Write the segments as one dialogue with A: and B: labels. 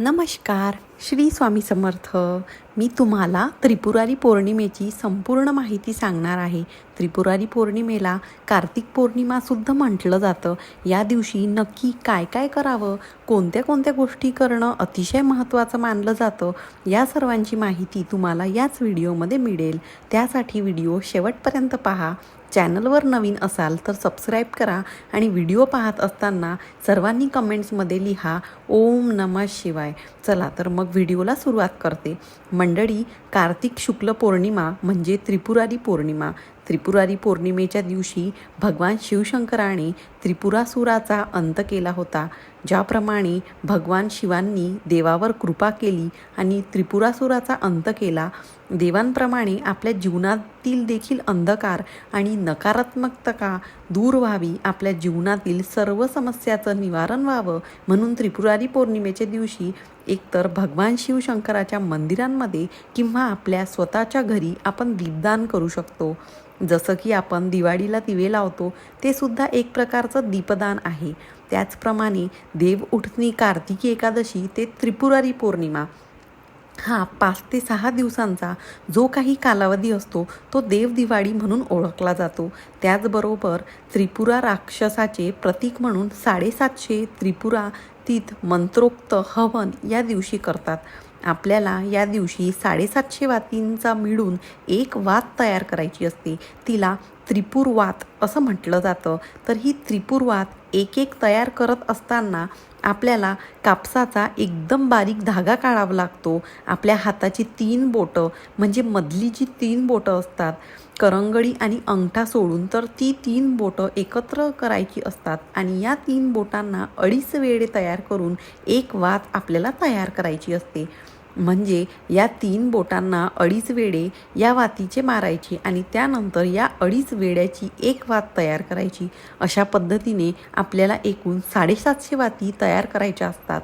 A: नमस्कार. श्री स्वामी समर्थ. मी तुम्हाला त्रिपुरारी पौर्णिमेची संपूर्ण माहिती सांगणार आहे. त्रिपुरारी पौर्णिमेला कार्तिक पौर्णिमासुद्धा म्हटलं जातं. या दिवशी नक्की काय काय करावं? कोणत्या कोणत्या गोष्टी करणं अतिशय महत्त्वाचं मानलं जातं? या सर्वांची माहिती तुम्हाला याच व्हिडिओमध्ये मिळेल. त्यासाठी व्हिडिओ शेवटपर्यंत पहा. चॅनलवर नवीन असाल तर सबस्क्राईब करा आणि व्हिडिओ पाहत असताना सर्वांनी कमेंट्समध्ये लिहा ओम नमः शिवाय. चला तर मग व्हिडिओला सुरुवात करते. मंडळी कार्तिक शुक्ल पौर्णिमा म्हणजे त्रिपुरारी पौर्णिमा. त्रिपुरारी पौर्णिमेच्या दिवशी भगवान शिवशंकराने त्रिपुरासुराचा अंत केला होता. ज्याप्रमाणे भगवान शिवांनी देवावर कृपा केली आणि त्रिपुरासुराचा अंत केला देवांप्रमाणे आपल्या जीवनातील देखील अंधकार आणि नकारात्मकता दूर व्हावी आपल्या जीवनातील सर्व समस्याचं निवारण व्हावं म्हणून त्रिपुरारी पौर्णिमेच्या दिवशी एकतर भगवान शिवशंकराच्या मंदिरांमध्ये किंवा आपल्या स्वतःच्या घरी आपण दीपदान करू शकतो. जसं की आपण दिवाळीला दिवे लावतो ते सुद्धा एक प्रकारचं दीपदान आहे. त्याचप्रमाणे देव उठणी कार्तिकी एकादशी ते त्रिपुरारी पौर्णिमा. हा पाच ते सहा दिवसांचा जो काही कालावधी असतो तो देव दिवाळी म्हणून ओळखला जातो. त्याचबरोबर त्रिपुरा राक्षसाचे प्रतीक म्हणून साडेसातशे त्रिपुरा तीत मंत्रोक्त हवन या दिवशी करतात. आपल्याला या दिवशी साडेसातशे वातींचा मिळून एक वात तयार करायची असते. तिला त्रिपुरवात असं म्हटलं जातं. तर ही त्रिपुरवात एक एक तयार करत असताना आपल्याला कापसाचा एकदम बारीक धागा काढावा लागतो. आपल्या हाताची तीन बोटं म्हणजे मधली जी तीन बोटं असतात करंगळी आणि अंगठा सोडून तर ती तीन बोटं एकत्र करायची असतात आणि या तीन बोटांना अडीच वेळे तयार करून एक वात आपल्याला तयार करायची असते. म्हणजे या तीन बोटांना अडीच वेडे या वातीचे मारायचे आणि त्यानंतर या अडीच वेड्याची एक वात तयार करायची. अशा पद्धतीने आपल्याला एकूण साडेसातशे वाती तयार करायच्या असतात.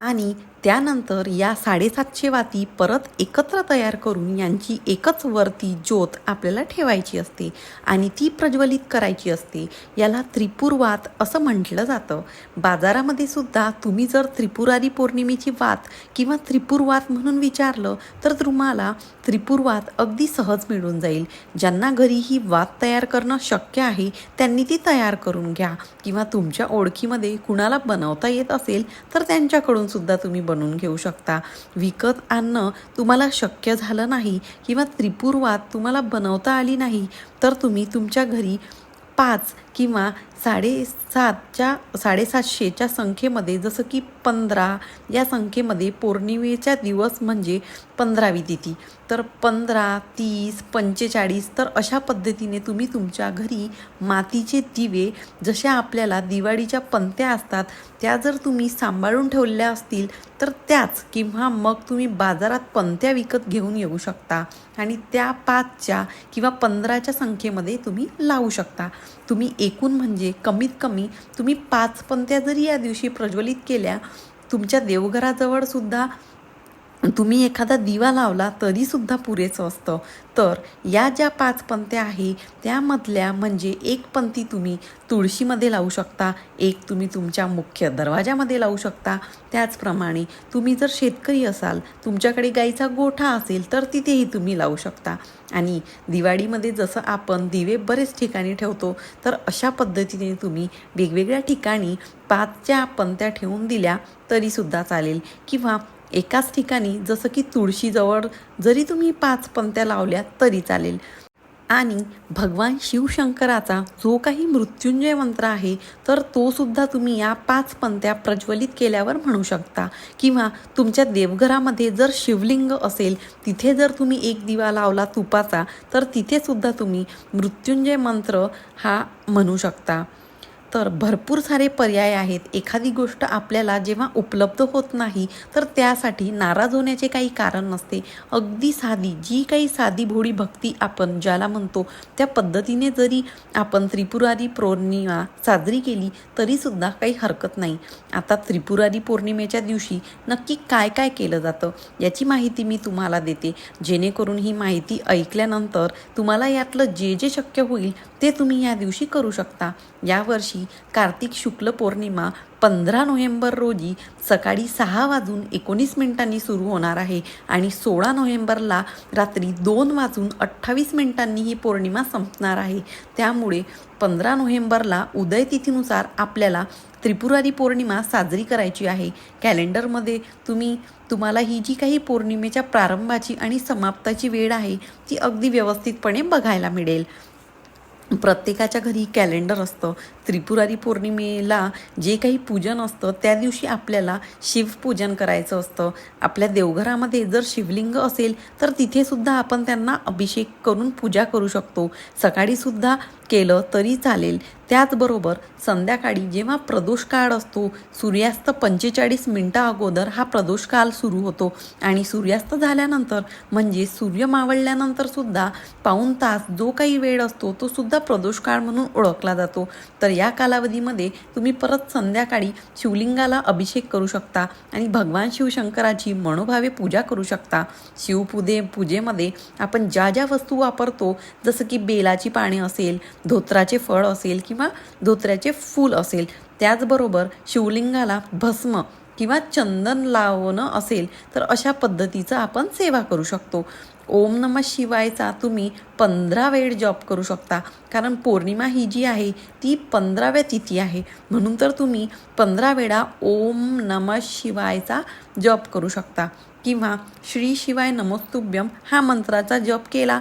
A: आणि त्यानंतर या साडेसातशे वाती परत एकत्र तयार करून यांची एकच वरती ज्योत आपल्याला ठेवायची असते आणि ती प्रज्वलित करायची असते. याला त्रिपुरवात असं म्हटलं जातं. बाजारामध्ये सुद्धा तुम्ही जर त्रिपुरारी पौर्णिमेची वात किंवा त्रिपुरवात म्हणून विचारलं तर तुम्हाला त्रिपुरवात अगदी सहज मिळून जाईल. ज्यांना घरी ही वात तयार करणं शक्य आहे त्यांनी ती तयार करून घ्या. किंवा तुमच्या ओळखीमध्ये कुणाला बनवता येत असेल तर त्यांच्याकडून सुद्धा तुम्ही बनवून घेऊ शकता. विकत आणणं तुम्हाला शक्य झालं नाही किंवा त्रिपुरवात तुम्हाला बनवता आली नाही तर तुम्ही तुमच्या घरी पाच किंवा साडेसातच्या साडेसातशेच्या संख्येमध्ये जसं की पंधरा या संख्येमध्ये पौर्णिमेचा दिवस म्हणजे पंधरावी तिथी. तर पंधरा तीस पंचेचाळीस तर अशा पद्धतीने तुम्ही तुमच्या घरी मातीचे दिवे जशा आपल्याला दिवाळीच्या पंत्या असतात त्या जर तुम्ही सांभाळून ठेवल्या असतील तर त्याच किंवा मग तुम्ही बाजारात पंत्या विकत घेऊन येऊ शकता. आणि त्या पाचच्या किंवा पंधराच्या संख्येमध्ये तुम्ही लावू शकता. तुम्ही एकूण म्हणजे कमीत कमी तुम्ही पाच पंत्या जरी या दिवशी प्रज्वलित केल्या तुमच्या देवघराजवळ सुद्धा तुम्ही एखादा दिवा लावला तरीसुद्धा पुरेसं असतं. तर या ज्या पाच पंत्या आहे त्यामधल्या म्हणजे एक पंथी तुम्ही तुळशीमध्ये लावू शकता एक तुम्ही तुमच्या मुख्य दरवाजामध्ये लावू शकता. त्याचप्रमाणे तुम्ही जर शेतकरी असाल तुमच्याकडे गाईचा गोठा असेल तर तिथेही तुम्ही लावू शकता. आणि दिवाळीमध्ये जसं आपण दिवे बरेच ठिकाणी ठेवतो तर अशा पद्धतीने तुम्ही वेगवेगळ्या ठिकाणी पाचच्या पंत्या ठेवून दिल्या तरीसुद्धा चालेल. किंवा एकाच ठिकाणी जसं की तुळशीजवळ जरी तुम्ही पाच पंत्या लावल्या तरी चालेल. आणि भगवान शिवशंकराचा जो काही मृत्युंजय मंत्र आहे तर तो सुद्धा तुम्ही या पाच पंत्या प्रज्वलित केल्यावर म्हणू शकता. किंवा तुमच्या देवघरामध्ये जर शिवलिंग असेल तिथे जर तुम्ही एक दिवा लावला तुपाचा तर तिथेसुद्धा तुम्ही मृत्युंजय मंत्र हा म्हणू शकता. तर भरपूर सारे पर्याय आहेत. एखादी गोष्ट आपल्याला जेव्हा उपलब्ध होत नाही तर त्यासाठी नाराज होण्याचे काही कारण नसते. अगदी साधी जी काही साधी भोळी भक्ती आपण ज्याला म्हणतो त्या पद्धतीने जरी आपण त्रिपुरारी पौर्णिमा साजरी केली तरीसुद्धा काही हरकत नाही. आता त्रिपुरारी पौर्णिमेच्या दिवशी नक्की काय काय केलं जातं याची माहिती मी तुम्हाला देते. जेणेकरून ही माहिती ऐकल्यानंतर तुम्हाला यातलं जे जे शक्य होईल ते तुम्ही या दिवशी करू शकता. यावर्षी कार्तिक शुक्ल पौर्णिमा पंधरा नोव्हेंबर रोजी सकाळी सहा वाजून एकोणीस मिनिटांनी सुरू होणार आहे आणि सोळा नोव्हेंबरला रात्री दोन वाजून अठ्ठावीस मिनिटांनी ही पौर्णिमा संपणार आहे. त्यामुळे पंधरा नोव्हेंबरला उदय तिथीनुसार आपल्याला त्रिपुरारी पौर्णिमा साजरी करायची आहे. कॅलेंडरमध्ये तुम्ही तुम्हाला ही जी काही पौर्णिमेच्या प्रारंभाची आणि समाप्ताची वेळ आहे ती अगदी व्यवस्थितपणे बघायला मिळेल. प्रत्येकाच्या घरी कॅलेंडर असतं. त्रिपुरारी पौर्णिमेला जे काही पूजन असतं त्या दिवशी आपल्याला शिवपूजन करायचं असतं. आपल्या देवघरामध्ये जर शिवलिंग असेल तर तिथेसुद्धा आपण त्यांना अभिषेक करून पूजा करू शकतो. सकाळीसुद्धा केलं तरी चालेल. त्याचबरोबर संध्याकाळी जेव्हा प्रदोष काळ असतो सूर्यास्त पंचेचाळीस मिनटं अगोदर हा प्रदोष काल सुरू होतो. आणि सूर्यास्त झाल्यानंतर म्हणजे सूर्य मावळल्यानंतर सुद्धा पाऊण तास जो काही वेळ असतो तो सुद्धा प्रदोष काळ म्हणून ओळखला जातो. तर या कालावधीमध्ये तुम्ही परत संध्याकाळी शिवलिंगाला अभिषेक करू शकता आणि भगवान शिवशंकराची मनोभावे पूजा करू शकता. शिवपूजे पूजेमध्ये आपण ज्या ज्या वस्तू वापरतो जसं की बेलाची पाने असेल धोत्राचे फळ असेल किंवा धोत्र्याचे फूल असेल त्याचबरोबर शिवलिंगाला भस्म किंवा चंदन लावणं असेल तर अशा पद्धतीचं आपण सेवा करू शकतो. ओम नम शिवायचा तुम्ही पंधरा वेळ जॉब करू शकता. कारण पौर्णिमा ही जी आहे ती पंधराव्या तिथी आहे. म्हणून तर तुम्ही पंधरा वेळा ओम नम शिवायचा जॉब करू शकता. किंवा श्री शिवाय नमस्तुभ्यम हा मंत्राचा जप केला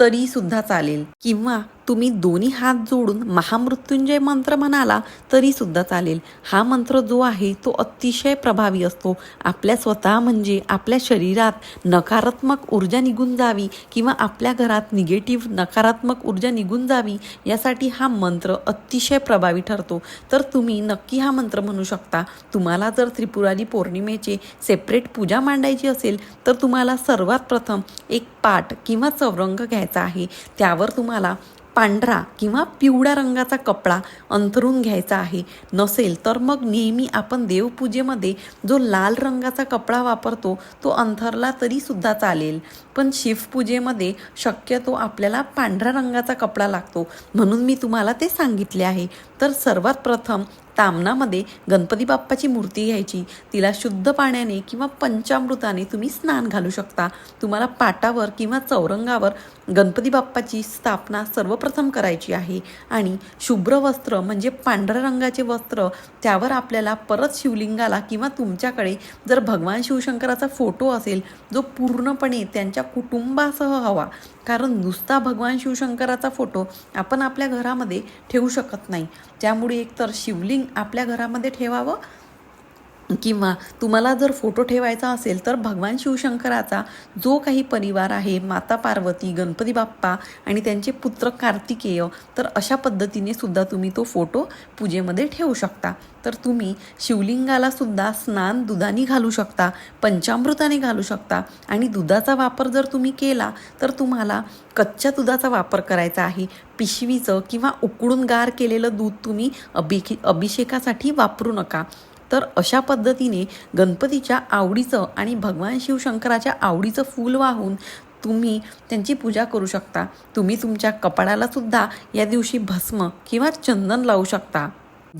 A: तरीसुद्धा चालेल. किंवा तुम्ही दोन्ही हात जोडून महामृत्युंजय मंत्र म्हणाला तरी सुद्धा चालेल. हा मंत्र जो आहे तो अतिशय प्रभावी असतो. आपल्या स्वतः म्हणजे आपल्या शरीरात नकारात्मक ऊर्जा निघून जावी किंवा आपल्या घरात निगेटिव्ह नकारात्मक ऊर्जा निघून जावी यासाठी हा मंत्र अतिशय प्रभावी ठरतो. तर तुम्ही नक्की हा मंत्र म्हणू शकता. तुम्हाला जर त्रिपुरारी पौर्णिमेचे सेपरेट पूजा मांडायची असेल तर तुम्हाला सर्वात प्रथम एक पाट किंवा चौरंग घ्यायचा आहे. त्यावर तुम्हाला पांढरा किंवा पिवळ्या रंगाचा कपडा अंथरून घ्यायचा आहे. नसेल तर मग नेहमी आपण देवपूजेमध्ये जो लाल रंगाचा कपडा वापरतो तो अंथरला तरी सुद्धा चालेल. पण शिवपूजेमध्ये शक्यतो आपल्याला पांढऱ्या रंगाचा कपडा लागतो. म्हणून मी तुम्हाला ते सांगितले आहे. तर सर्वात प्रथम तामनामध्ये गणपती बाप्पाची मूर्ती घ्यायची. तिला शुद्ध पाण्याने किंवा पंचामृताने तुम्ही स्नान घालू शकता. तुम्हाला पाटावर किंवा चौरंगावर गणपती बाप्पाची स्थापना सर्वप्रथम करायची आहे. आणि शुभ्र वस्त्र म्हणजे पांढऱ्या रंगाचे वस्त्र त्यावर आपल्याला परत शिवलिंगाला किंवा तुमच्याकडे जर भगवान शिवशंकराचा फोटो असेल जो पूर्णपणे त्यांच्या कुटुंबासह हवा. कारण नुसता भगवान शिवशंकराचा फोटो आपण आपल्या घरामध्ये ठेवू शकत नाही. त्यामुळे एकतर शिवलिंग आपल्या घरामध्ये ठेवावं किंवा तुम्हाला जर फोटो ठेवायचा असेल तर भगवान शिवशंकराचा जो काही परिवार आहे माता पार्वती गणपती बाप्पा आणि त्यांचे पुत्र कार्तिकेय तर अशा पद्धतीने सुद्धा तुम्ही तो फोटो पूजेमध्ये ठेवू शकता. तर तुम्ही शिवलिंगाला सुद्धा स्नान दुधाने घालू शकता पंचामृताने घालू शकता आणि दुधाचा वापर जर तुम्ही केला तर तुम्हाला कच्च्या दुधाचा वापर करायचा आहे. पिशवीचं किंवा उकळून गार केलेलं दूध तुम्ही अभिखे अभिषेकासाठी वापरू नका. तर अशा पद्धतीने गणपतीच्या आवडीचं आणि भगवान शिवशंकराच्या आवडीचं फूल वाहून तुम्ही त्यांची पूजा करू शकता. तुम्ही तुमच्या कपाळालासुद्धा या दिवशी भस्म किंवा चंदन लावू शकता.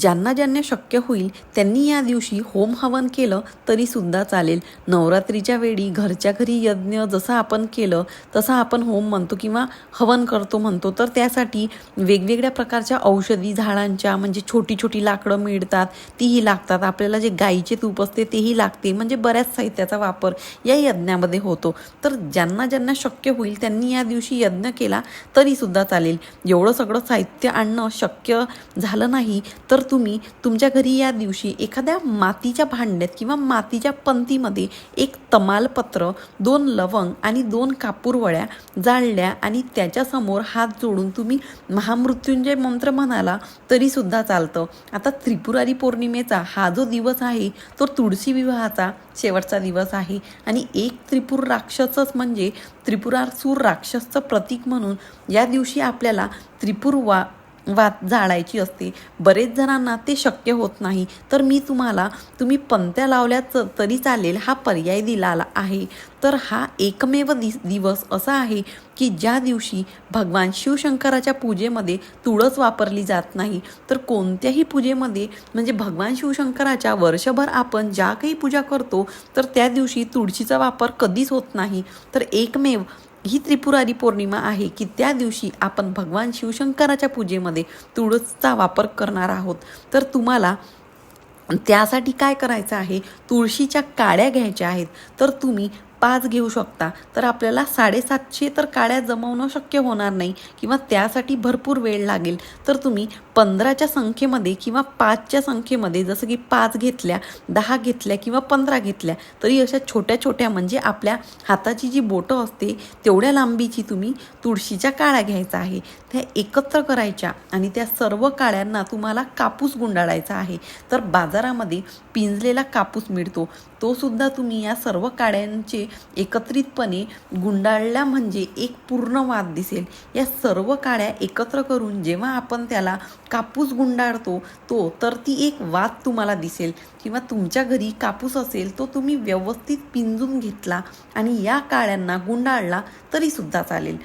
A: ज्यांना ज्यांना शक्य होईल त्यांनी या दिवशी होम हवन केलं तरी सुद्धा चालेल. नवरात्रीच्या वेळी घरच्या घरी यज्ञ जसं आपण केलं तसं आपण होम म्हणतो किंवा हवन करतो म्हणतो. तर त्यासाठी वेगवेगळ्या प्रकारच्या औषधी झाडांच्या म्हणजे छोटी छोटी लाकडं मिळतात तीही लागतात. आपल्याला जे गाईचे तूप असते तेही लागते. म्हणजे बऱ्याच साहित्याचा वापर या यज्ञामध्ये होतो. तर ज्यांना ज्यांना शक्य होईल त्यांनी या दिवशी यज्ञ केला तरी सुद्धा चालेल. एवढं सगळं साहित्य आणणं शक्य झालं नाही तर तुम्ही तुमच्या घरी या दिवशी एखाद्या मातीच्या भांड्यात किंवा मातीच्या पंतीमध्ये एक तमालपत्र दोन लवंग आणि दोन कापूरवळ्या जाळल्या आणि त्याच्यासमोर हात जोडून तुम्ही महामृत्युंजय मंत्र म्हणाला तरीसुद्धा चालतं. आता त्रिपुरारी पौर्णिमेचा हा जो दिवस आहे तो तुळशी विवाहाचा शेवटचा दिवस आहे. आणि एक त्रिपुर राक्षसच म्हणजे त्रिपुरासूर राक्षसचं प्रतीक म्हणून या दिवशी आपल्याला त्रिपुर वा वात जाळायची असते. बरेच जणांना ते शक्य होत नाही. तर मी तुम्हाला तुम्ही पंत्या लावल्या तरी चालेल हा पर्याय दिला आहे. तर हा एकमेव दि दिवस असा आहे की ज्या दिवशी भगवान शिवशंकराच्या पूजेमध्ये तुळस वापरली जात नाही तर कोणत्याही पूजेमध्ये म्हणजे भगवान शिवशंकराच्या वर्षभर आपण ज्या काही पूजा करतो तर त्या दिवशी तुळशीचा वापर कधीच होत नाही. तर एकमेव ही त्रिपुरारी पौर्णिमा आहे की त्या दिवशी आपण भगवान शिवशंकराच्या पूजेमध्ये तुळसचा वापर करणार आहोत. तर तुम्हाला त्यासाठी काय करायचं आहे? तुळशीच्या काड्या घ्यायच्या आहेत. तर तुम्ही पाच घेऊ शकता. तर आपल्याला साडेसातशे तर काड्या जमवणं शक्य होणार नाही किंवा त्यासाठी भरपूर वेळ लागेल. तर तुम्ही पंधराच्या संख्येमध्ये किंवा पाचच्या संख्येमध्ये जसं की पाच घेतल्या दहा घेतल्या किंवा पंधरा घेतल्या तरी अशा छोट्या छोट्या म्हणजे आपल्या हाताची जी बोटं असते तेवढ्या लांबीची तुम्ही तुळशीच्या काळ्या घ्यायचा आहे. त्या एकत्र करायच्या आणि त्या सर्व काळ्यांना तुम्हाला कापूस गुंडाळायचा आहे. तर बाजारामध्ये पिंजलेला कापूस मिळतो. तो सुद्धा तुम्ही या सर्व काड्यांचे एकत्रितपणे गुंडाळल्या म्हणजे एक पूर्ण वाद दिसेल. या सर्व काड्या एकत्र करून जेव्हा आपण त्याला कापूस गुंडाळतो तो तर ती एक वाद तुम्हाला दिसेल. किंवा तुमच्या घरी कापूस असेल तो तुम्ही व्यवस्थित पिंजून घेतला आणि या काळ्यांना गुंडाळला तरी सुद्धा चालेल.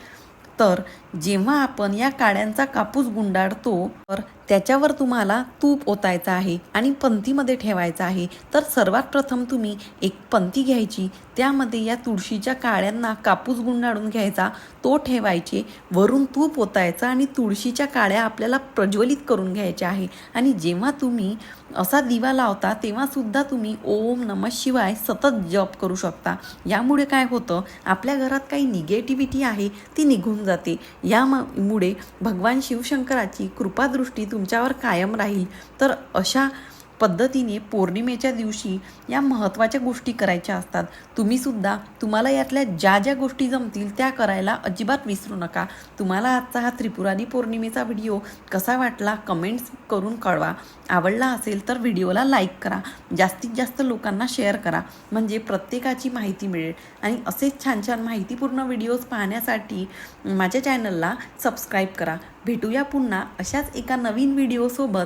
A: तर जेव्हा आपण या काड्यांचा कापूस गुंडाळतो तर त्याच्यावर तुम्हाला तूप ओतायचं आहे आणि पंथीमध्ये ठेवायचं आहे. तर सर्वात प्रथम तुम्ही एक पंथी घ्यायची त्यामध्ये या तुळशीच्या काळ्यांना कापूस गुंडाळून घ्यायचा. तो ठेवायचे वरून तूप ओतायचं आणि तुळशीच्या काळ्या आपल्याला प्रज्वलित करून घ्यायच्या आहे. आणि जेव्हा तुम्ही असा दिवा लावता तेव्हासुद्धा तुम्ही ओम नम शिवाय सतत जप करू शकता. यामुळे काय होतं आपल्या घरात काही निगेटिव्हिटी आहे ती निघून जाते. यामुळे भगवान शिवशंकराची कृपादृष्टी तुमच्यावर कायम राहील. तर अशा पद्धतीने पौर्णिमेच्या दिवशी या महत्त्वाच्या गोष्टी करायच्या असतात. तुम्ही सुद्धा तुम्हाला यातल्या ज्या ज्या गोष्टी जमतील त्या करायला अजिबात विसरू नका. तुम्हाला आजचा हा त्रिपुरारी पौर्णिमेचा व्हिडिओ कसा वाटला कमेंट्स करून कळवा. आवडला असेल तर व्हिडिओला लाईक करा. जास्तीत जास्त लोकांना शेअर करा. म्हणजे प्रत्येकाची माहिती मिळेल. आणि असेच छान छान माहितीपूर्ण व्हिडिओज पाहण्यासाठी माझ्या चॅनलला सबस्क्राईब करा. भेटूया पुन्हा अशाच एका नवीन व्हिडिओसोबत.